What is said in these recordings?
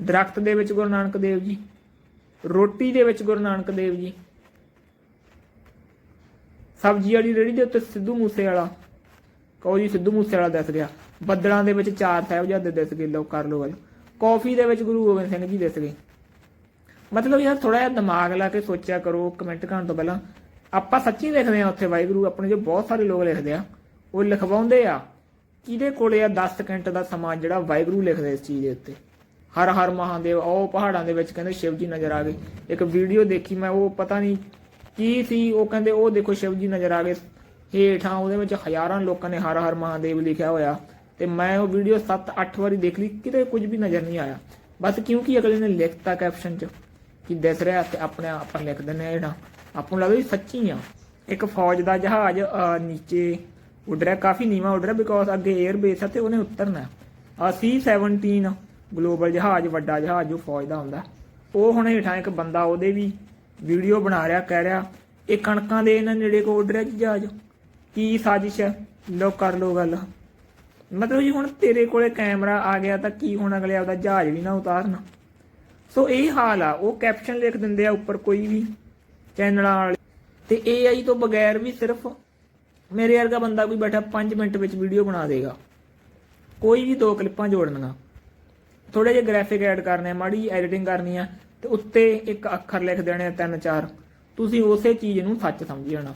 ਦਰਖਤ ਦੇ ਵਿੱਚ ਗੁਰੂ ਨਾਨਕ ਦੇਵ ਜੀ, ਰੋਟੀ ਦੇ ਵਿੱਚ ਗੁਰੂ ਨਾਨਕ ਦੇਵ ਜੀ, ਸਬਜ਼ੀ ਵਾਲੀ ਰੇੜੀ ਦੇ ਉੱਤੇ ਸਿੱਧੂ ਮੂਸੇ ਵਾਲਾ ਕਹੋ ਜੀ ਸਿੱਧੂ ਮੂਸੇ ਵਾਲਾ ਦਿਸ ਗਿਆ, ਬੱਦਲਾਂ ਦੇ ਵਿੱਚ ਚਾਰ ਸਾਹਿਬਜ਼ਾਦੇ ਦਿਸ ਗਏ ਲੋ ਕਰ ਲੋ ਗੱਲ, ਕਾਫੀ ਦੇ ਵਿੱਚ ਗੁਰੂ ਗੋਬਿੰਦ ਸਿੰਘ ਜੀ ਦਿਸ ਗਏ। ਮਤਲਬ ਯਾਰ ਥੋੜਾ ਜਿਹਾ ਦਿਮਾਗ ਲਾ ਕੇ ਸੋਚਿਆ ਕਰੋ ਕਮੈਂਟ ਕਰਨ ਤੋਂ ਪਹਿਲਾਂ, ਆਪਾਂ ਸੱਚੀ ਲਿਖਦੇ ਆ ਉੱਥੇ ਵਾਹਿਗੁਰੂ, ਆਪਣੇ ਜੋ ਬਹੁਤ ਸਾਰੇ ਲੋਕ ਲਿਖਦੇ ਆ, ਉਹ ਲਿਖਵਾਉਂਦੇ ਆ, ਕਿਹਦੇ ਕੋਲੇ ਆ 10 ਸਕਿੰਟ ਦਾ ਸਮਾਂ ਜਿਹੜਾ ਵਾਹਿਗੁਰੂ ਲਿਖਦੇ ਇਸ ਚੀਜ਼ ਦੇ ਉੱਤੇ? ਹਰ ਹਰ ਮਹਾਦੇਵ ਉਹ ਪਹਾੜਾਂ ਦੇ ਵਿੱਚ ਕਹਿੰਦੇ ਸ਼ਿਵ ਜੀ ਨਜ਼ਰ ਆ ਗਏ। ਇੱਕ ਵੀਡੀਓ ਦੇਖੀ, ਮੈਂ ਉਹ ਪਤਾ ਨਹੀਂ ਕੀ ਸੀ, ਉਹ ਕਹਿੰਦੇ ਉਹ ਦੇਖੋ ਸ਼ਿਵ ਜੀ ਨਜ਼ਰ ਆ ਗਏ। ਹੇਠਾਂ ਉਹਦੇ ਵਿੱਚ ਹਜ਼ਾਰਾਂ ਲੋਕਾਂ ਨੇ ਹਰ ਹਰ ਮਹਾਦੇਵ ਲਿਖਿਆ ਹੋਇਆ। ਤੇ ਮੈਂ ਉਹ ਵੀਡੀਓ 7-8 ਵਾਰੀ ਦੇਖ ਲਈ, ਕਿਤੇ ਕੁਝ ਵੀ ਨਜ਼ਰ ਨਹੀਂ ਆਇਆ। ਬਸ ਕਿਉਂਕਿ ਅਗਲੇ ਨੇ ਲਿਖਤਾ ਕੈਪਸ਼ਨ 'ਚ ਕਿ ਦਿਸ ਰਿਹਾ ਤੇ ਆਪਣੇ ਆਪਾਂ ਲਿਖ ਦਿੰਦੇ ਆ ਜਿਹੜਾ ਆਪਾਂ ਨੂੰ ਲੱਗਦਾ ਵੀ ਸੱਚੀ ਆ। ਇੱਕ ਫੌਜ ਦਾ ਜਹਾਜ਼ ਨੀਚੇ ਉੱਡ ਰਿਹਾ, ਕਾਫੀ ਨੀਵਾ ਉੱਡ ਰਿਹਾ ਬਿਕੋਜ਼ ਅੱਗੇ 에ਅਰ ਬੇਸ ਹੈ ਤੇ ਉਹਨੇ ਉਤਰਨਾ। ਆ C17 ਗਲੋਬਲ ਜਹਾਜ਼, ਵੱਡਾ ਜਹਾਜ਼ ਜੋ ਫੌਜ ਦਾ ਹੁੰਦਾ। ਉਹ ਹੁਣ ਹੇਠਾਂ ਇੱਕ ਬੰਦਾ ਉਹਦੇ ਵੀ ਵੀਡੀਓ ਬਣਾ ਰਿਹਾ, ਕਹਿ ਰਿਹਾ, ਇਹ ਕਣਕਾਂ ਦੇ ਇਹਨਾਂ ਨੇੜੇ ਕੋ ਉੱਡ ਰਿਹਾ ਜੀ ਜਹਾਜ਼। ਕੀ ਸਾਜ਼ਿਸ਼ ਹੈ? ਲੋ ਕਰ ਲੋ ਗੱਲ। ਮਤਲਬ ਜੀ ਹੁਣ ਤੇਰੇ ਕੋਲੇ ਕੈਮਰਾ ਆ ਗਿਆ ਤਾਂ ਕੀ ਹੁਣ ਅਗਲੇ ਆਪਦਾ ਜਹਾਜ਼ ਵੀ ਨਾ ਉਤਾਰਨ? ਸੋ ਇਹ ਹਾਲ ਆ, ਉਹ ਕੈਪਸ਼ਨ ਲਿਖ ਦਿੰਦੇ ਆ ਉੱਪਰ ਕੋਈ ਵੀ ਚੈਨਲਾਂ ਵਾਲੇ। ਤੇ AI ਤੋਂ ਬਗੈਰ ਵੀ ਸਿਰਫ ਮੇਰੇ ਵਰਗਾ ਬੰਦਾ ਕੋਈ ਬੈਠਾ 5 ਮਿੰਟ ਵਿੱਚ ਵੀਡੀਓ ਬਣਾ ਦੇਗਾ। ਕੋਈ ਵੀ ਦੋ ਕਲਿੱਪਾਂ ਜੋੜਨੀਆਂ ਥੋੜੇ ਜਿਹੇ ਗ੍ਰਾਫਿਕ ਐਡ ਕਰਨੇ ਆ, ਮਾੜੀ ਐਡੀਟਿੰਗ ਕਰਨੀ ਆ, ਤੇ ਉੱਤੇ ਇੱਕ ਅੱਖਰ ਲਿਖ ਦੇਣੇ ਆ, ਤਿੰਨ ਚਾਰ। ਤੁਸੀਂ ਉਸੇ ਚੀਜ਼ ਨੂੰ ਸੱਚ ਸਮਝ ਜਾਣਾ।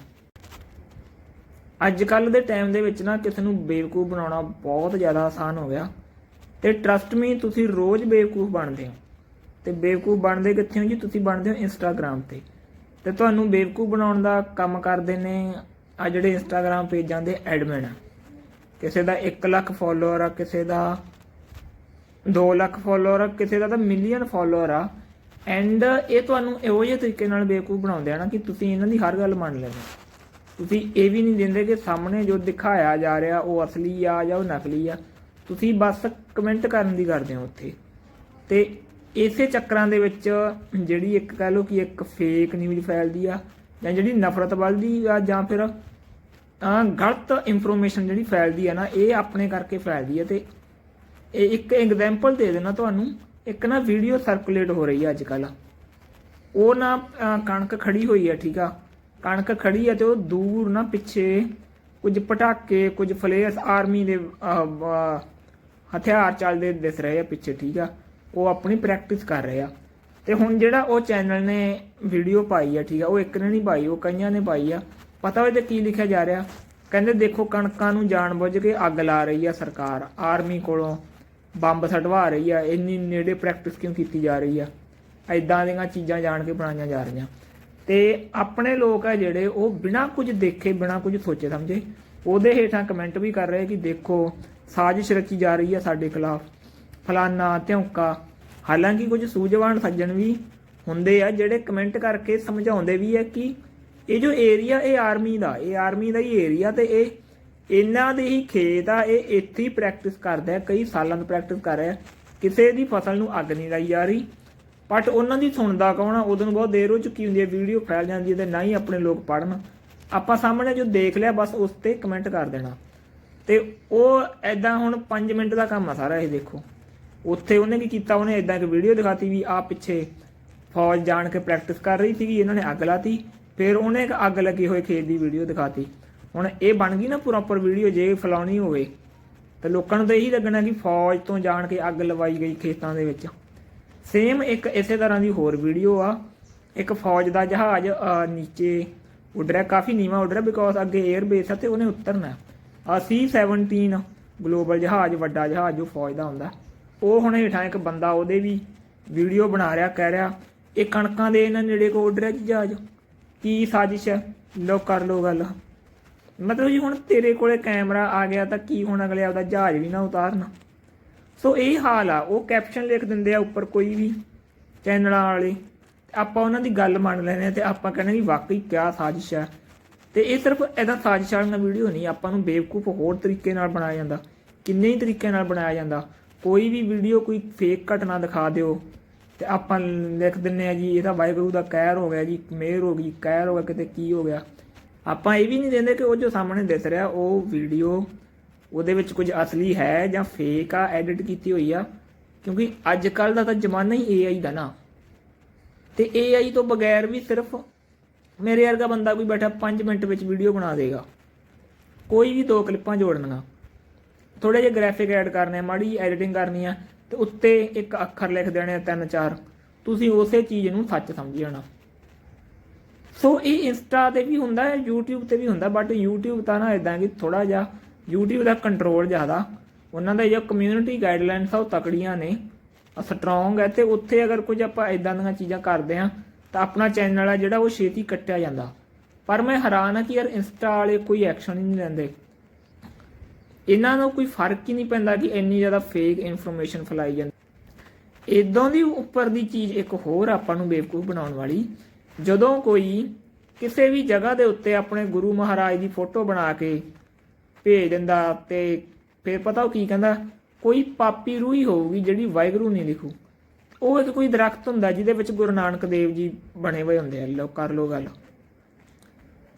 ਅੱਜ ਕੱਲ ਦੇ ਟਾਈਮ ਦੇ ਵਿੱਚ ਨਾ ਕਿਸੇ ਨੂੰ ਬੇਵਕੂਫ ਬਣਾਉਣਾ ਬਹੁਤ ਜ਼ਿਆਦਾ ਆਸਾਨ ਹੋ ਗਿਆ। ਤੇ ਟਰਸਟ ਮੀ ਤੁਸੀਂ ਰੋਜ਼ ਬੇਵਕੂਫ ਬਣਦੇ ਹੋ। ਤੇ ਬੇਵਕੂਫ ਬਣਦੇ ਕਿੱਥੇ ਹੋ ਜੀ? ਤੁਸੀਂ ਬਣਦੇ ਹੋ ਇੰਸਟਾਗ੍ਰam ਤੇ। ਤੇ ਤੁਹਾਨੂੰ ਬੇਵਕੂਫ ਬਣਾਉਣ ਦਾ ਕੰਮ ਕਰਦੇ ਨੇ ਆ ਜਿਹੜੇ ਇੰਸਟਾਗ੍ਰam ਪੇਜਾਂ ਦੇ ਐਡਮਿਨ ਆ। ਕਿਸੇ ਦਾ 1 ਲੱਖ ਫਾਲੋਅਰ ਆ, ਕਿਸੇ ਦਾ 2 ਲੱਖ ਫੋਲੋਅਰ ਆ, ਕਿਸੇ ਦਾ ਤਾਂ ਮਿਲੀਅਨ ਫੋਲੋਅਰ ਆ। ਐਂਡ ਇਹ ਤੁਹਾਨੂੰ ਇਹੋ ਜਿਹੇ ਤਰੀਕੇ ਨਾਲ ਬੇਵਕੂਫ ਬਣਾਉਂਦੇ ਆ ਨਾ ਕਿ ਤੁਸੀਂ ਇਹਨਾਂ ਦੀ ਹਰ ਗੱਲ ਮੰਨ ਲੈਂਦੇ ਹੋ। ਤੁਸੀਂ ਇਹ ਵੀ ਨਹੀਂ ਦਿੰਦੇ ਕਿ ਸਾਹਮਣੇ ਜੋ ਦਿਖਾਇਆ ਜਾ ਰਿਹਾ, ਉਹ ਅਸਲੀ ਆ ਜਾਂ ਉਹ ਨਕਲੀ ਆ, ਤੁਸੀਂ ਬਸ ਕਮੈਂਟ ਕਰਨ ਦੀ ਕਰਦੇ ਹੋ ਉੱਥੇ। ਤੇ ਇਸੇ ਚੱਕਰਾਂ ਦੇ ਵਿੱਚ ਜਿਹੜੀ ਇੱਕ ਕਹਿ ਲਓ ਕਿ ਇੱਕ ਫੇਕ ਨਿਊਜ਼ ਫੈਲਦੀ ਆ, ਜਾਂ ਜਿਹੜੀ ਨਫ਼ਰਤ ਵੱਲਦੀ ਆ, ਜਾਂ ਫਿਰ ਗਲਤ ਇਨਫੋਰਮੇਸ਼ਨ ਜਿਹੜੀ ਫੈਲਦੀ ਆ ਨਾ, ਇਹ ਆਪਣੇ ਕਰਕੇ ਫੈਲਦੀ ਆ ਤੇ ਇਹ ਇੱਕ ਐਗਜ਼ਾਮਪਲ ਦੇ ਦੇਣਾ ਤੁਹਾਨੂੰ। ਇੱਕ ਨਾ ਵੀਡੀਓ ਸਰਕੂਲੇਟ ਹੋ ਰਹੀ ਆ ਅੱਜ ਕੱਲ ਉਹ ਨਾ ਕਣਕ ਖੜੀ ਹੋਈ ਹੈ ਠੀਕ ਆ? ਕਣਕ ਖੜੀ ਹੈ ਤੇ ਉਹ ਦੂਰ ਨਾ ਪਿੱਛੇ ਕੁਝ ਪਟਾਕੇ, ਕੁਝ ਫਲੇਅਰਸ ਆਰਮੀ ਦੇ ਹਥਿਆਰ ਚੱਲਦੇ ਦਿਸ ਰਹੇ ਆ ਪਿੱਛੇ, ਠੀਕ ਆ? ਉਹ ਆਪਣੀ ਪ੍ਰੈਕਟਿਸ ਕਰ ਰਹੇ ਆ। ਤੇ ਹੁਣ ਜਿਹੜਾ ਉਹ ਚੈਨਲ ਨੇ ਵੀਡੀਓ ਪਾਈ ਆ, ਠੀਕ ਆ, ਉਹ ਇੱਕ ਨੇ ਨਹੀਂ ਪਾਈ, ਉਹ ਕਈਆਂ ਨੇ ਪਾਈ ਆ। ਪਤਾ ਹੋਏ ਉਹਦੇ ਕੀ ਲਿਖਿਆ ਜਾ ਰਿਹਾ? ਕਹਿੰਦੇ ਦੇਖੋ ਕਣਕਾਂ ਨੂੰ ਜਾਣਬੁੱਝ ਕੇ ਅੱਗ ਲਾ ਰਹੀ ਆ ਸਰਕਾਰ ਆਰਮੀ ਕੋਲੋਂ। ਬੰਬ ਛਡਵਾ ਰਹੀ ਆ, ਇੰਨੀ ਨੇੜੇ ਪ੍ਰੈਕਟਿਸ ਕਿਉਂ ਕੀਤੀ ਜਾ ਰਹੀ ਆ? ਐਦਾਂ ਦੀਆਂ ਚੀਜ਼ਾਂ ਜਾਣ ਕੇ ਬਣਾਈਆਂ ਜਾ ਰਹੀਆਂ। ਤੇ ਆਪਣੇ ਲੋਕ ਆ ਜਿਹੜੇ, ਉਹ ਬਿਨਾਂ ਕੁਝ ਦੇਖੇ, ਬਿਨਾਂ ਕੁਝ ਸੋਚੇ ਸਮਝੇ, ਉਹਦੇ ਹੇਠਾਂ ਕਮੈਂਟ ਵੀ ਕਰ ਰਹੇ ਕਿ ਦੇਖੋ, ਸਾਜ਼ਿਸ਼ ਰਚੀ ਜਾ ਰਹੀ ਆ ਸਾਡੇ ਖਿਲਾਫ। ਫਲਾਨਾ ਧਿਉਂਕਾ, ਹਾਲਾਂਕਿ ਕੁਝ ਸੂਝਵਾਨ ਸੱਜਣ ਵੀ ਹੁੰਦੇ ਆ ਜਿਹੜੇ ਕਮੈਂਟ ਕਰਕੇ ਸਮਝਾਉਂਦੇ ਵੀ ਆ ਕਿ ਇਹ ਜੋ ਏਰੀਆ ਇਹ ਆਰਮੀ ਦਾ, ਇਹ ਆਰਮੀ ਦਾ ਹੀ ਏਰੀਆ ਤੇ ਇਹ ਇਹਨਾਂ ਦੇ ਹੀ ਖੇਤ ਆ, ਇਹ ਇੱਥੇ ਹੀ ਪ੍ਰੈਕਟਿਸ ਕਰਦਾ ਆ ਕਈ ਸਾਲਾਂ ਤੋਂ ਪ੍ਰੈਕਟਿਸ ਕਰ ਰਿਹਾ ਕਿਸੇ ਦੀ ਫਸਲ ਨੂੰ ਅੱਗ ਨਹੀਂ ਲਾਈ ਜਾ ਰਹੀ। ਬਟ ਉਹਨਾਂ ਦੀ ਸੁਣਦਾ ਕੌਣ ਆ? ਉਦੋਂ ਨੂੰ ਬਹੁਤ ਦੇਰ ਹੋ ਚੁੱਕੀ ਹੁੰਦੀ ਹੈ ਵੀਡੀਓ ਫੈਲ ਜਾਂਦੀ ਹੈ ਤੇ ਨਾ ਹੀ ਆਪਣੇ ਲੋਕ ਪੜਨ ਆਪਾਂ ਸਾਹਮਣੇ ਜੋ ਦੇਖ ਲਿਆ, ਬਸ ਉਸ ਤੇ ਕਮੈਂਟ ਕਰ ਦੇਣਾ। ਤੇ ਉਹ ਐਦਾਂ ਹੁਣ 5 ਮਿੰਟ ਦਾ ਕੰਮ ਆ ਸਾਰਾ ਇਹ ਦੇਖੋ। ਉੱਥੇ ਉਹਨੇ ਕੀ ਕੀਤਾ? ਉਹਨੇ ਐਦਾਂ ਇੱਕ ਵੀਡੀਓ ਦਿਖਾਤੀ ਵੀ ਆ ਪਿੱਛੇ ਫੌਜ ਜਾਣ ਕੇ ਪ੍ਰੈਕਟਿਸ ਕਰ ਰਹੀ ਸੀਗੀ, ਇਹਨਾਂ ਨੇ ਅੱਗ ਲਾਤੀ। ਫਿਰ ਉਹਨੇ ਇੱਕ ਅੱਗ ਲੱਗੀ ਹੋਏ ਖੇਤ ਦੀ ਵੀਡੀਓ ਦਿਖਾਤੀ। ਹੁਣ ਇਹ ਬਣ ਗਈ ਨਾ ਪ੍ਰੋਪਰ ਵੀਡੀਓ ਜੇ ਫਲਾਉਣੀ ਹੋਵੇ, ਤੇ ਲੋਕਾਂ ਨੂੰ ਤਾਂ ਇਹੀ ਲੱਗਣਾ ਕਿ ਫੌਜ ਤੋਂ ਜਾਣ ਕੇ ਅੱਗ ਲਵਾਈ ਗਈ ਖੇਤਾਂ ਦੇ ਵਿੱਚ। ਸੇਮ ਇੱਕ ਇਸੇ ਤਰ੍ਹਾਂ ਦੀ ਹੋਰ ਵੀਡੀਓ ਆ, ਇੱਕ ਫੌਜ ਦਾ ਜਹਾਜ਼ ਨੀਚੇ ਉੱਡ ਰਿਹਾ, ਕਾਫੀ ਨੀਵਾ ਉੱਡ ਰਿਹਾ ਬਿਕੋਜ਼ ਅੱਗੇ 에ਅਰ ਬੇਸ ਹੈ ਤੇ ਉਹਨੇ ਉਤਰਨਾ। ਆ C17 ਗਲੋਬਲ ਜਹਾਜ਼, ਵੱਡਾ ਜਹਾਜ਼ ਜੋ ਫੌਜ ਦਾ ਹੁੰਦਾ। ਉਹ ਹੁਣ ਹੇਠਾਂ ਇੱਕ ਬੰਦਾ ਉਹਦੇ ਵੀ ਵੀਡੀਓ ਬਣਾ ਰਿਹਾ, ਕਹਿ ਰਿਹਾ, ਇਹ ਕਣਕਾਂ ਦੇ ਇਹਨਾਂ ਨੇੜੇ ਕੋ ਉੱਡ ਰਿਹਾ ਜੀ ਜਹਾਜ਼? ਕੀ ਸਾਜ਼ਿਸ਼ ਹੈ? ਲੋ ਕਰ ਲੋ ਗੱਲ। ਮਤਲਬ ਜੀ ਹੁਣ ਤੇਰੇ ਕੋਲੇ ਕੈਮਰਾ ਆ ਗਿਆ ਤਾਂ ਕੀ ਹੁਣ ਅਗਲੇ ਆਪਦਾ ਜਹਾਜ਼ ਵੀ ਨਾ ਉਤਾਰਨ। ਸੋ ਇਹ ਹਾਲ ਆ, ਉਹ ਕੈਪਸ਼ਨ ਲਿਖ ਦਿੰਦੇ ਆ ਉੱਪਰ ਕੋਈ ਵੀ ਚੈਨਲਾਂ ਵਾਲੇ। ਆਪਾਂ ਉਹਨਾਂ ਦੀ ਗੱਲ ਮੰਨ ਲੈਂਦੇ ਆ ਤੇ ਆਪਾਂ ਕਹਿੰਦੇ ਵੀ ਵਾਕਈ ਕਿਆ ਸਾਜ਼ਿਸ਼ ਹੈ ਤੇ ਇਹ ਸਿਰਫ ਇਹਦਾ ਸਾਜ਼ਿਸ਼ ਵਾਲੀਆਂ ਵੀਡੀਓ ਨਹੀਂ, ਆਪਾਂ ਨੂੰ ਬੇਵਕੂਫ ਹੋਰ ਤਰੀਕੇ ਨਾਲ ਬਣਾਇਆ ਜਾਂਦਾ। ਕਿੰਨੇ ਹੀ ਤਰੀਕੇ ਨਾਲ ਬਣਾਇਆ ਜਾਂਦਾ। ਕੋਈ ਵੀ ਵੀਡੀਓ ਕੋਈ ਫੇਕ ਘਟਨਾ ਦਿਖਾ ਦਿਓ। ਤੇ ਆਪਾਂ ਲਿਖ ਦਿੰਨੇ ਆ ਜੀ ਇਹਦਾ ਤਾਂ ਵਾਹਿਗੁਰੂ ਦਾ ਕਹਿਰ ਹੋ ਗਿਆ ਜੀ, ਮਿਹਰ ਹੋ ਗਈ, ਕਹਿਰ ਹੋ ਗਿਆ, ਕਿਤੇ ਕੀ ਹੋ ਗਿਆ। ਆਪਾਂ ਇਹ ਵੀ ਨਹੀਂ ਦਿੰਦੇ ਕਿ ਉਹ ਜੋ ਸਾਹਮਣੇ ਦਿਸ ਰਿਹਾ, ਉਹ ਵੀਡੀਓ ਉਹਦੇ ਵਿੱਚ ਕੁਝ ਅਸਲੀ ਹੈ ਜਾਂ ਫੇਕ ਆ ਐਡਿਟ ਕੀਤੀ ਹੋਈ ਆ। ਕਿਉਂਕਿ ਅੱਜ ਕੱਲ ਦਾ ਤਾਂ ਜ਼ਮਾਨਾ ਹੀ AI ਦਾ ਨਾ। ਤੇ AI ਤੋਂ ਬਗੈਰ ਵੀ ਸਿਰਫ ਮੇਰੇ ਵਰਗਾ ਬੰਦਾ ਕੋਈ ਬੈਠਾ 5 ਮਿੰਟ ਵਿੱਚ ਵੀਡੀਓ ਬਣਾ ਦੇਗਾ। ਕੋਈ ਵੀ ਦੋ ਕਲਿੱਪਾਂ ਜੋੜਨੀਆਂ ਥੋੜੇ ਜਿਹੇ ਗ੍ਰਾਫਿਕ ਐਡ ਕਰਨੇ ਆ, ਮਾੜੀ ਐਡੀਟਿੰਗ ਕਰਨੀ ਆ, ਤੇ ਉੱਤੇ ਇੱਕ ਅੱਖਰ ਲਿਖ ਦੇਣੇ ਆ ਤਿੰਨ ਚਾਰ। ਤੁਸੀਂ ਉਸੇ ਚੀਜ਼ ਨੂੰ ਸੱਚ ਸਮਝ ਜਾਣਾ। ਸੋ ਇਹ ਇੰਸਟਾ ਤੇ ਵੀ ਹੁੰਦਾ ਹੈ, YouTube ਤੇ ਵੀ ਹੁੰਦਾ ਬਟ YouTube ਤਾਂ ਨਾ ਇਦਾਂ ਕਿ ਥੋੜਾ ਜਿਹਾ YouTube ਦਾ ਕੰਟਰੋਲ ਜ਼ਿਆਦਾ। ਉਹਨਾਂ ਦਾ ਜੋ ਕਮਿਊਨਿਟੀ ਗਾਈਡਲਾਈਨਸ ਆ ਉਹ ਤਕੜੀਆਂ ਨੇ। ਸਟਰੋਂਗ ਹੈ ਤੇ ਉੱਥੇ ਅਗਰ ਕੁਝ ਆਪਾਂ ਇਦਾਂ ਦੀਆਂ ਚੀਜ਼ਾਂ ਕਰਦੇ ਆ ਤਾਂ ਆਪਣਾ ਚੈਨਲ ਆ ਜਿਹੜਾ ਉਹ ਛੇਤੀ ਕੱਟਿਆ ਜਾਂਦਾ। ਪਰ ਮੈਂ ਹੈਰਾਨ ਆ ਕਿ ਯਾਰ ਇੰਸਟਾ ਵਾਲੇ ਕੋਈ ਐਕਸ਼ਨ ਹੀ ਨਹੀਂ ਲੈਂਦੇ। ਇਹਨਾਂ ਨੂੰ ਕੋਈ ਫ਼ਰਕ ਹੀ ਨਹੀਂ ਪੈਂਦਾ ਕਿ ਇੰਨੀ ਜ਼ਿਆਦਾ ਫੇਕ ਇਨਫੋਰਮੇਸ਼ਨ ਫੈਲਾਈ ਜਾਂਦੀ। ਇਦੋਂ ਦੀ ਉੱਪਰ ਦੀ ਚੀਜ਼ ਇੱਕ ਹੋਰ ਆਪਾਂ ਨੂੰ ਬੇਵਕੂਫ ਬਣਾਉਣ ਵਾਲੀ ਜਦੋਂ ਕੋਈ ਕਿਸੇ ਵੀ ਜਗ੍ਹਾ ਦੇ ਉੱਤੇ ਆਪਣੇ ਗੁਰੂ ਮਹਾਰਾਜ ਦੀ ਫੋਟੋ ਬਣਾ ਕੇ ਭੇਜ ਦਿੰਦਾ ਤੇ ਫਿਰ ਪਤਾ ਉਹ ਕੀ ਕਹਿੰਦਾ, ਕੋਈ ਪਾਪੀ ਰੂਹ ਹੀ ਹੋਊਗੀ ਜਿਹੜੀ ਵਾਹਿਗੁਰੂ ਨਹੀਂ ਲਿਖੂ। ਉਹ ਇੱਕ ਕੋਈ ਦਰਖਤ ਹੁੰਦਾ ਜਿਹਦੇ ਵਿੱਚ ਗੁਰੂ ਨਾਨਕ ਦੇਵ ਜੀ ਬਣੇ ਹੋਏ ਹੁੰਦੇ ਆ ਲੋ ਕਰ ਲੋ ਗੱਲ।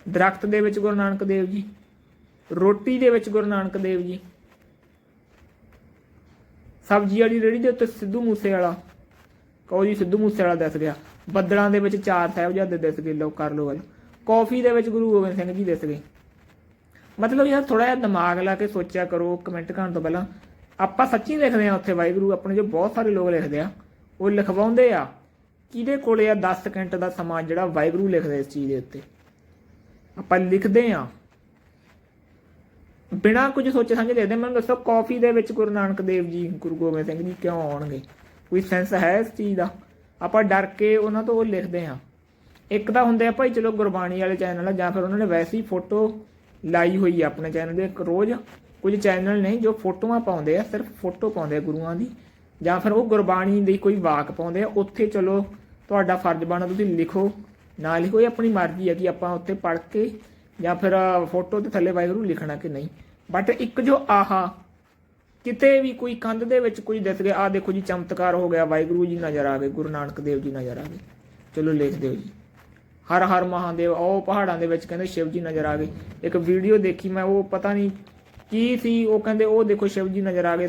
ਦਰਖਤ ਦੇ ਵਿੱਚ ਗੁਰੂ ਨਾਨਕ ਦੇਵ ਜੀ, ਰੋਟੀ ਦੇ ਵਿੱਚ ਗੁਰੂ ਨਾਨਕ ਦੇਵ ਜੀ, ਸਬਜ਼ੀ ਵਾਲੀ ਰੇੜੀ ਦੇ ਉੱਤੇ ਸਿੱਧੂ ਮੂਸੇ ਵਾਲਾ ਕਹੋ ਜੀ ਸਿੱਧੂ ਮੂਸੇ ਵਾਲਾ ਦਿਸ ਗਿਆ ਬੱਦਲਾਂ ਦੇ ਵਿੱਚ ਚਾਰ ਸਾਹਿਬਜ਼ਾਦੇ ਦਿਸ ਗਏ ਲੋ ਕਰ ਲੋ ਗੱਲ। ਕਾਫੀ ਦੇ ਵਿੱਚ ਗੁਰੂ ਗੋਬਿੰਦ ਸਿੰਘ ਜੀ ਦਿਸ ਗਏ। ਮਤਲਬ ਯਾਰ ਥੋੜਾ ਜਿਹਾ ਦਿਮਾਗ ਲਾ ਕੇ ਸੋਚਿਆ ਕਰੋ ਕਮੈਂਟ ਕਰਨ ਤੋਂ ਪਹਿਲਾਂ। ਆਪਾਂ ਸੱਚੀ ਲਿਖਦੇ ਆ ਉੱਥੇ ਵਾਹਿਗੁਰੂ, ਆਪਣੇ ਜੋ ਬਹੁਤ ਸਾਰੇ ਲੋਕ ਲਿਖਦੇ ਆ, ਉਹ ਲਿਖਵਾਉਂਦੇ ਆ। ਕਿਹਦੇ ਕੋਲੇ ਆ 10 ਸਕਿੰਟ ਦਾ ਸਮਾਂ ਜਿਹੜਾ ਵਾਹਿਗੁਰੂ ਲਿਖਦੇ ਇਸ ਚੀਜ਼ ਦੇ ਉੱਤੇ? ਆਪਾਂ ਲਿਖਦੇ ਆ ਬਿਨਾਂ ਕੁਝ ਸੋਚੇ ਸਮਝੇ ਲਿਖਦੇ। ਮੈਨੂੰ ਦੱਸੋ, ਕਾਫੀ ਦੇ ਵਿੱਚ ਗੁਰੂ ਨਾਨਕ ਦੇਵ ਜੀ, ਗੁਰੂ ਗੋਬਿੰਦ ਸਿੰਘ ਜੀ ਕਿਉਂ ਆਉਣਗੇ? ਕੋਈ ਸੈਂਸ ਹੈ ਇਸ ਚੀਜ਼ ਦਾ? ਆਪਾਂ ਡਰ ਕੇ ਉਹਨਾਂ ਤੋਂ ਉਹ ਲਿਖਦੇ ਹਾਂ। ਇੱਕ ਤਾਂ ਹੁੰਦੇ ਆ ਭਾਈ, ਚਲੋ ਗੁਰਬਾਣੀ ਵਾਲੇ ਚੈਨਲ ਆ, ਜਾਂ ਫਿਰ ਉਹਨਾਂ ਨੇ ਵੈਸੇ ਹੀ ਫੋਟੋ ਲਾਈ ਹੋਈ ਆ ਆਪਣੇ ਚੈਨਲ ਦੇ, ਇੱਕ ਰੋਜ਼ ਕੁਝ ਚੈਨਲ ਨੇ ਜੋ ਫੋਟੋਆਂ ਪਾਉਂਦੇ ਆ, ਸਿਰਫ ਫੋਟੋ ਪਾਉਂਦੇ ਆ ਗੁਰੂਆਂ ਦੀ, ਜਾਂ ਫਿਰ ਉਹ ਗੁਰਬਾਣੀ ਦੀ ਕੋਈ ਵਾਕ ਪਾਉਂਦੇ ਆ, ਉੱਥੇ ਚਲੋ ਤੁਹਾਡਾ ਫਰਜ਼ ਬਣਦਾ ਤੁਸੀਂ ਲਿਖੋ ਨਾ ਲਿਖੋ ਇਹ ਆਪਣੀ ਮਰਜ਼ੀ ਹੈ ਕਿ ਆਪਾਂ ਉੱਥੇ ਪੜ੍ਹ ਕੇ ਜਾਂ ਫਿਰ ਫੋਟੋ ਦੇ ਥੱਲੇ ਵਾਹਿਗੁਰੂ ਲਿਖਣਾ ਕਿ ਨਹੀਂ। ਬਟ ਇੱਕ ਜੋ ਆਹਾ ਕਿਤੇ ਵੀ ਕੋਈ ਕੰਧ ਦੇ ਵਿੱਚ ਕੁਝ ਦਿਸ ਗਿਆ ਆ ਦੇਖੋ ਜੀ ਚਮਤਕਾਰ ਹੋ ਗਿਆ, ਵਾਹਿਗੁਰੂ ਜੀ ਨਜ਼ਰ ਆ ਗਏ, ਗੁਰੂ ਨਾਨਕ ਦੇਵ ਜੀ ਨਜ਼ਰ ਆ ਗਏ। ਚਲੋ ਲਿਖ ਦਿਓ ਜੀ। ਹਰ ਹਰ ਮਹਾਦੇਵ ਉਹ ਪਹਾੜਾਂ ਦੇ ਵਿੱਚ ਕਹਿੰਦੇ ਸ਼ਿਵ ਜੀ ਨਜ਼ਰ ਆ ਗਏ। ਇੱਕ ਵੀਡੀਓ ਦੇਖੀ ਮੈਂ, ਉਹ ਪਤਾ ਨਹੀਂ ਕੀ ਸੀ, ਉਹ ਕਹਿੰਦੇ ਉਹ ਦੇਖੋ ਸ਼ਿਵ ਜੀ ਨਜ਼ਰ ਆ ਗਏ।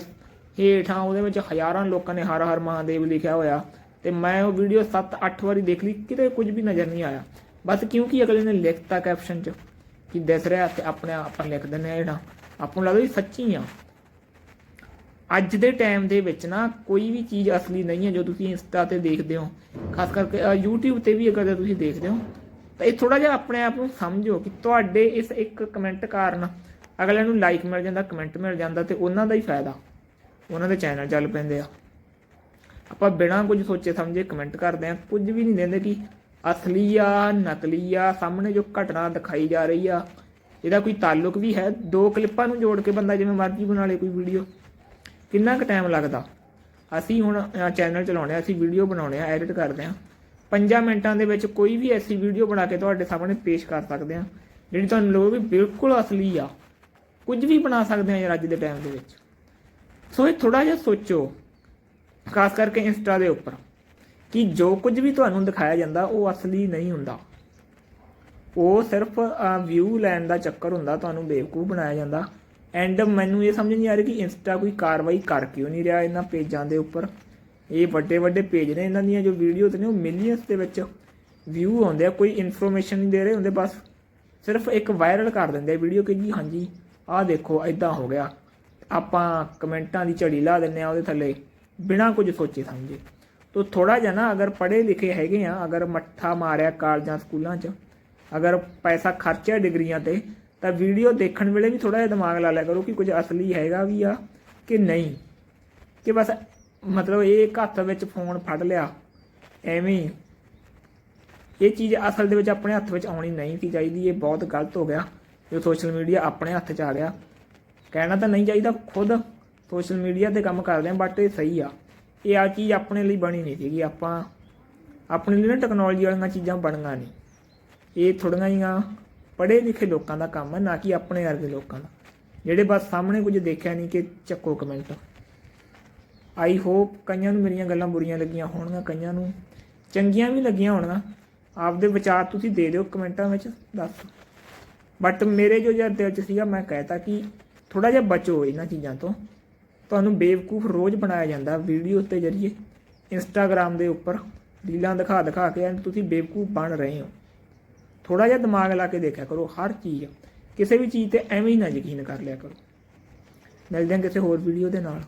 ਹੇਠਾਂ ਉਹਦੇ ਵਿੱਚ ਹਜ਼ਾਰਾਂ ਲੋਕਾਂ ਨੇ ਹਰ ਹਰ ਮਹਾਦੇਵ ਲਿਖਿਆ ਹੋਇਆ। ਤੇ ਮੈਂ ਉਹ ਵੀਡੀਓ 7-8 ਵਾਰੀ ਦੇਖ ਲਈ, ਕਿਤੇ ਕੁਝ ਵੀ ਨਜ਼ਰ ਨਹੀਂ ਆਇਆ। ਬਸ ਕਿਉਂਕਿ ਅਗਲੇ ਨੇ ਲਿਖਤਾ ਕੈਪਸ਼ਨ 'ਚ ਕਿ ਦਿਸ ਰਿਹਾ ਤੇ ਆਪਣੇ ਆਪ ਆਪਾਂ ਲਿਖ ਦਿੰਦੇ ਆ ਜਿਹੜਾ। ਆਪਾਂ ਨੂੰ ਲੱਗਦਾ ਵੀ ਸੱਚੀ ਆ। ਅੱਜ ਦੇ ਟਾਈਮ ਦੇ ਵਿੱਚ ਨਾ ਕੋਈ ਵੀ ਚੀਜ਼ ਅਸਲੀ ਨਹੀਂ ਹੈ ਜੋ ਤੁਸੀਂ ਇੰਸਟਾ ਤੇ ਦੇਖਦੇ ਹੋ। ਖਾਸ ਕਰਕੇ ਅ, YouTube ਤੇ ਵੀ ਅਗਰ ਤੁਸੀਂ ਦੇਖਦੇ ਹੋ ਤਾਂ ਇਹ ਥੋੜਾ ਜਿਹਾ ਆਪਣੇ ਆਪ ਨੂੰ ਸਮਝੋ ਕਿ ਤੁਹਾਡੇ ਇਸ ਇੱਕ ਕਮੈਂਟ ਕਾਰਨ ਅਗਲੇ ਨੂੰ ਲਾਈਕ ਮਿਲ ਜਾਂਦਾ ਕਮੈਂਟ ਮਿਲ ਜਾਂਦਾ ਤੇ ਉਹਨਾਂ ਦਾ ਹੀ ਫਾਇਦਾ। ਉਹਨਾਂ ਦੇ ਚੈਨਲ ਚੱਲ ਪੈਂਦੇ ਆ। ਆਪਾਂ ਬਿਨਾਂ ਕੁਝ ਸੋਚੇ ਸਮਝੇ ਕਮੈਂਟ ਕਰਦੇ ਆ ਕੁਝ ਵੀ ਨਹੀਂ ਦਿੰਦੇ ਕਿ ਅਸਲੀ ਆ ਨਕਲੀ ਆ ਸਾਹਮਣੇ ਜੋ ਘਟਨਾ ਦਿਖਾਈ ਜਾ ਰਹੀ ਆ। ਇਹਦਾ ਕੋਈ ਤਾਲੁਕ ਵੀ ਹੈ? ਦੋ ਕਲਿੱਪਾਂ ਨੂੰ ਜੋੜ ਕੇ ਬੰਦਾ ਜਿਵੇਂ ਮਰਜ਼ੀ ਬਣਾ ਲੇ ਕੋਈ ਵੀਡੀਓ ਕਿੰਨਾ ਕੁ ਟਾਈਮ ਲੱਗਦਾ? ਅਸੀਂ ਹੁਣ ਚੈਨਲ ਚਲਾਉਂਦੇ ਆ, ਅਸੀਂ ਵੀਡੀਓ ਬਣਾਉਣੇ ਆ ਐਡਿਟ ਕਰਦੇ ਆ। 5 ਮਿੰਟਾਂ ਦੇ ਵਿੱਚ ਕੋਈ ਵੀ ਐਸੀ ਵੀਡੀਓ ਬਣਾ ਕੇ ਤੁਹਾਡੇ ਸਾਹਮਣੇ ਪੇਸ਼ ਕਰ ਸਕਦੇ ਆ, ਜਿਹੜੀ ਤੁਹਾਨੂੰ ਲੋਕ ਵੀ ਬਿਲਕੁਲ ਅਸਲੀ ਆ। ਕੁਝ ਵੀ ਬਣਾ ਸਕਦੇ ਆ ਯਾਰ ਅੱਜ ਦੇ ਟਾਈਮ ਦੇ ਵਿੱਚ। ਸੋ ਇਹ ਥੋੜਾ ਜਿਹਾ ਸੋਚੋ, ਖਾਸ ਕਰਕੇ ਇੰਸਟਾ ਦੇ ਉੱਪਰ, ਕਿ ਜੋ ਕੁਝ ਵੀ ਤੁਹਾਨੂੰ ਦਿਖਾਇਆ ਜਾਂਦਾ, ਉਹ ਅਸਲੀ ਨਹੀਂ ਹੁੰਦਾ। ਉਹ ਸਿਰਫ ਵਿਊ ਲੈਣ ਦਾ ਚੱਕਰ ਹੁੰਦਾ, ਤੁਹਾਨੂੰ ਬੇਵਕੂਫ ਬਣਾਇਆ ਜਾਂਦਾ। ਐਂਡ ਮੈਨੂੰ ਇਹ ਸਮਝ ਨਹੀਂ ਆ ਰਹੀ ਕਿ ਇੰਸਟਾ ਕੋਈ ਕਾਰਵਾਈ ਕਰ ਕਿਉਂ ਨਹੀਂ ਰਿਹਾ ਇਹਨਾਂ ਪੇਜਾਂ ਦੇ ਉੱਪਰ। ਇਹ ਵੱਡੇ ਵੱਡੇ ਪੇਜ ਨੇ ਇਹਨਾਂ ਦੀਆਂ ਜੋ ਵੀਡੀਓਜ਼ ਨੇ, ਉਹ ਮਿਲੀਅਨਸ ਦੇ ਵਿੱਚ ਵਿਊ ਆਉਂਦੇ ਆ, ਕੋਈ ਇਨਫੋਰਮੇਸ਼ਨ ਨਹੀਂ ਦੇ ਰਹੇ ਹੁੰਦੇ, ਬਸ ਸਿਰਫ ਇੱਕ ਵਾਇਰਲ ਕਰ ਦਿੰਦੇ ਆ ਵੀਡੀਓ ਕਿ ਜੀ ਹਾਂਜੀ, ਆਹ ਦੇਖੋ ਐਦਾਂ ਹੋ ਗਿਆ। ਆਪਾਂ ਕਮੈਂਟਾਂ ਦੀ ਝੜੀ ਲਾ ਦਿੰਨੇ ਆ ਉਹਦੇ ਥੱਲੇ, ਬਿਨਾਂ ਕੁਝ ਸੋਚੇ ਸਮਝੇ। ਤੋ ਥੋੜਾ ਜਿਹਾ ਨਾ ਅਗਰ ਪੜ੍ਹੇ ਲਿਖੇ ਹੈਗੇ ਆ, ਅਗਰ ਮੱਠਾ ਮਾਰਿਆ ਕਾਲਜਾਂ, ਸਕੂਲਾਂ 'ਚ, ਅਗਰ ਪੈਸਾ ਖਰਚਿਆ ਡਿਗਰੀਆਂ ਤੇ ਤਾਂ ਵੀਡੀਓ ਦੇਖਣ ਵੇਲੇ ਵੀ ਥੋੜਾ ਜਿਹਾ ਦਿਮਾਗ ਲਾ ਲਿਆ ਕਰੋ ਕਿ ਕੁਝ ਅਸਲੀ ਹੈਗਾ ਵੀ ਆ ਕਿ ਨਹੀਂ। ਕਿ ਬਸ ਮਤਲਬ ਇਹ ਇੱਕ ਹੱਥ ਵਿੱਚ ਫੋਨ ਫੜ ਲਿਆ। ਐਵੇਂ ਇਹ ਚੀਜ਼ ਅਸਲ ਦੇ ਵਿੱਚ ਆਪਣੇ ਹੱਥ ਵਿੱਚ ਆਉਣੀ ਨਹੀਂ ਸੀ ਚਾਹੀਦੀ। ਇਹ ਬਹੁਤ ਗਲਤ ਹੋ ਗਿਆ। ਜੋ ਸੋਸ਼ਲ ਮੀਡੀਆ ਆਪਣੇ ਹੱਥ 'ਚ ਆ ਗਿਆ। ਕਹਿਣਾ ਤਾਂ ਨਹੀਂ ਚਾਹੀਦਾ ਖੁਦ। ਸੋਸ਼ਲ ਮੀਡੀਆ ਤੇ ਕੰਮ ਕਰਦੇ ਆ ਬਟ ਇਹ ਸਹੀ ਆ। ਇਹ ਆ ਚੀਜ਼ ਆਪਣੇ ਲਈ ਬਣੀ ਨਹੀਂ ਸੀਗੀ। ਆਪਾਂ ਆਪਣੇ ਲਈ ਨਾ ਟੈਕਨੋਲੋਜੀ ਵਾਲੀਆਂ ਚੀਜ਼ਾਂ ਬਣੀਆਂ ਨਹੀਂ। ਇਹ ਥੋੜੀਆਂ ਜੀਆਂ ਪੜ੍ਹੇ ਲਿਖੇ ਲੋਕਾਂ ਦਾ ਕੰਮ ਹੈ ਨਾ ਕਿ ਆਪਣੇ ਵਰਗੇ ਲੋਕਾਂ ਦਾ। ਜਿਹੜੇ ਬਸ ਸਾਹਮਣੇ ਕੁਝ ਦੇਖਿਆ ਨਹੀਂ ਕਿ ਚੱਕੋ ਕਮੈਂਟ ਆਈ ਹੋਪ ਕਈਆਂ ਨੂੰ ਮੇਰੀਆਂ ਗੱਲਾਂ ਬੁਰੀਆਂ ਲੱਗੀਆਂ ਹੋਣਗੀਆਂ, ਕਈਆਂ ਨੂੰ ਚੰਗੀਆਂ ਵੀ ਲੱਗੀਆਂ ਹੋਣਗੀਆਂ। ਆਪਦੇ ਵਿਚਾਰ ਤੁਸੀਂ ਦੇ ਦਿਓ ਕਮੈਂਟਾਂ ਵਿੱਚ, ਦੱਸ। ਬਟ ਮੇਰੇ ਜੋ ਯਾਰ ਦਿਲ 'ਚ ਸੀਗਾ, ਮੈਂ ਕਹਿਤਾ ਕਿ ਥੋੜਾ ਜਿਹਾ ਬਚੋ ਇਹਨਾਂ ਚੀਜ਼ਾਂ ਤੋਂ। ਤੁਹਾਨੂੰ ਬੇਵਕੂਫ ਰੋਜ਼ ਬਣਾਇਆ ਜਾਂਦਾ ਵੀਡੀਓ ਦੇ ਜ਼ਰੀਏ। ਇੰਸਟਾਗ੍ਰam ਦੇ ਉੱਪਰ ਰੀਲਾਂ ਦਿਖਾ ਦਿਖਾ ਕੇ ਤੁਸੀਂ ਬੇਵਕੂਫ ਬਣ ਰਹੇ ਹੋ। ਥੋੜਾ ਜਿਹਾ ਦਿਮਾਗ ਲਾ ਕੇ ਦੇਖਿਆ ਕਰੋ, ਹਰ ਚੀਜ਼, ਕਿਸੇ ਵੀ ਚੀਜ਼ ਤੇ ਐਵੇਂ ਹੀ ਨਾ ਯਕੀਨ ਕਰ ਲਿਆ ਕਰੋ। ਮਿਲਦੇ ਹਾਂ ਕਿਸੇ ਹੋਰ ਵੀਡੀਓ ਦੇ ਨਾਲ।